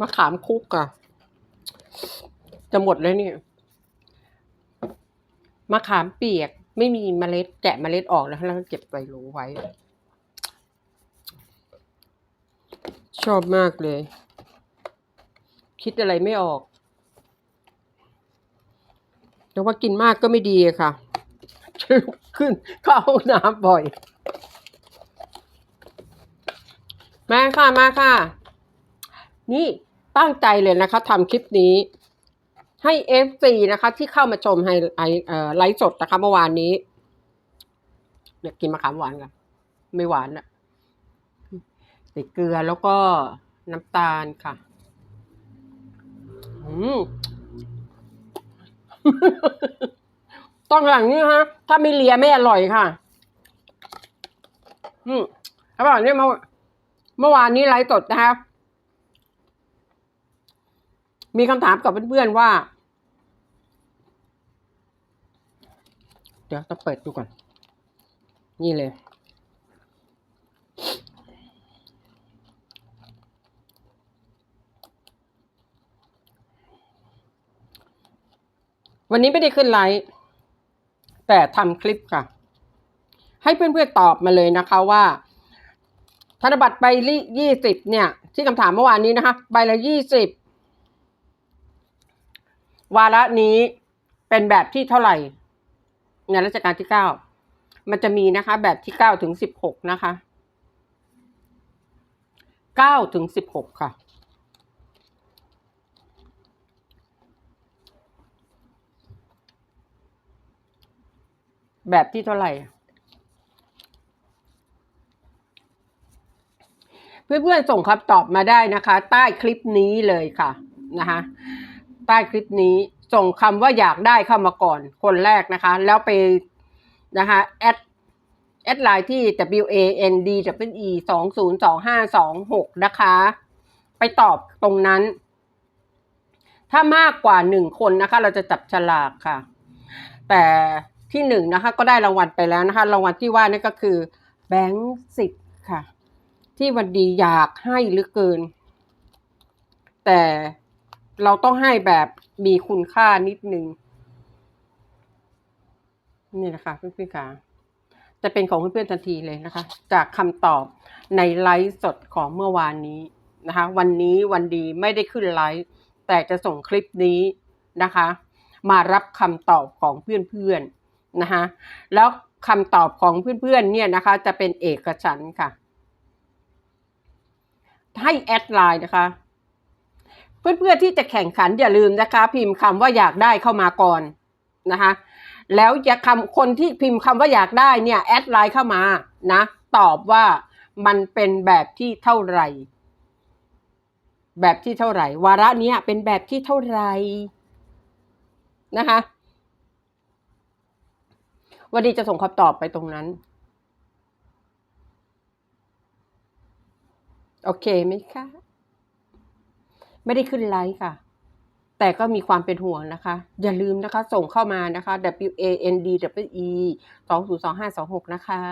มะขามคุกอะจะหมดเลยเนี่ยมะขามเปียก ไม่มีเมล็ดแกะเมล็ดออกแล้วแล้วเก็บไว้รู้ไว้ ชอบมากเลย คิดอะไรไม่ออก แต่ว่ากินมากก็ไม่ดีค่ะจะลุกขึ้นเข้าห้องน้ำบ่อย มาค่ะ มาค่ะ นี่ ตั้งใจเลยนะคะทำคลิปนี้ ให้ FC นะคะ ที่เข้ามาชมให้ไอเอ่อไลฟ์สดนะคะเมื่อวานนี้อยากกินมะขามหวานกันไม่หวานอะใส่เกลือแล้วก็น้ำตาลค่ะอืมต้องอย่างนี้ฮะ ถ้าไม่เลียไม่อร่อยค่ะ อืมเขาบอกเนี่ยเมื่อวานนี้ไลฟ์สดนะครับ มีคำถามกับเพื่อนๆว่า เดี๋ยวต้องเปิดดูก่อน นี่เลย วันนี้ไม่ได้ขึ้นไลฟ์แต่ทำคลิปค่ะ ให้เพื่อนๆตอบมาเลยนะคะว่าธนบัตรใบละยี่สิบเนี่ย ที่คำถามเมื่อวานนี้นะคะ ใบละยี่สิบ วาระนี้เป็นแบบที่เท่าไหร่ ในรัชกาลที่เก้ามันจะมีนะคะ แบบที่เก้าถึงสิบหกนะคะเก้าถึงสิบหกค่ะแบบที่เท่าไหร่ เพื่อนๆส่งคำตอบมาได้นะคะ ใต้คลิปนี้เลยค่ะนะคะ ใต้คลิปนี้ ส่งคำว่าอยากได้เข้ามาก่อน คนแรกนะคะ แล้วไปนะคะแอดแอดไลน์ที่ w a n d w e สองศูนย์สองห้าสองหกนะคะ ไปตอบตรงนั้น ถ้ามากกว่าหนึ่งคนนะคะ เราจะจับฉลากค่ะ แต่ที่หนึ่งนะคะก็ได้รางวัลไปแล้วนะคะ รางวัลที่ว่านี่ก็คือแบงค์สิบค่ะ ที่วันดีอยากให้หลือเกิน แต่ เราต้องให้แบบมีคุณค่านิดนึงนี่นะคะเพื่อนๆค่ะจะเป็นของเพื่อนๆทันทีเลยนะคะ จากคำตอบในไลฟ์สดของเมื่อวานนี้นะคะ วันนี้วันดีไม่ได้ขึ้นไลฟ์แต่จะส่งคลิปนี้นะคะ มารับคำตอบของเพื่อนๆนะคะแล้วคำตอบของเพื่อนๆเนี่ยนะคะ จะเป็นเอกฉันค่ะ ให้แอดไลน์นะคะ เพื่อนๆที่จะแข่งขันอย่าลืมนะคะ พิมพ์คำว่าอยากได้เข้ามาก่อนนะคะแล้วจะคำคนที่พิมพ์คำว่าอยากได้เนี่ยแอดไลน์เข้ามานะตอบว่ามันเป็นแบบที่เท่าไหร่ แบบที่เท่าไหร่ วาระเนี้ยเป็นแบบที่เท่าไหร่นะคะวันนี้จะส่งคำตอบไปตรงนั้น โอเคไหมคะ ไม่ได้ขึ้นไลฟ์ค่ะ แต่ก็มีความเป็นห่วงนะคะ อย่าลืมนะคะ ส่งเข้ามานะคะ W A N D W E สองศูนย์สองห้าสองหกนะคะ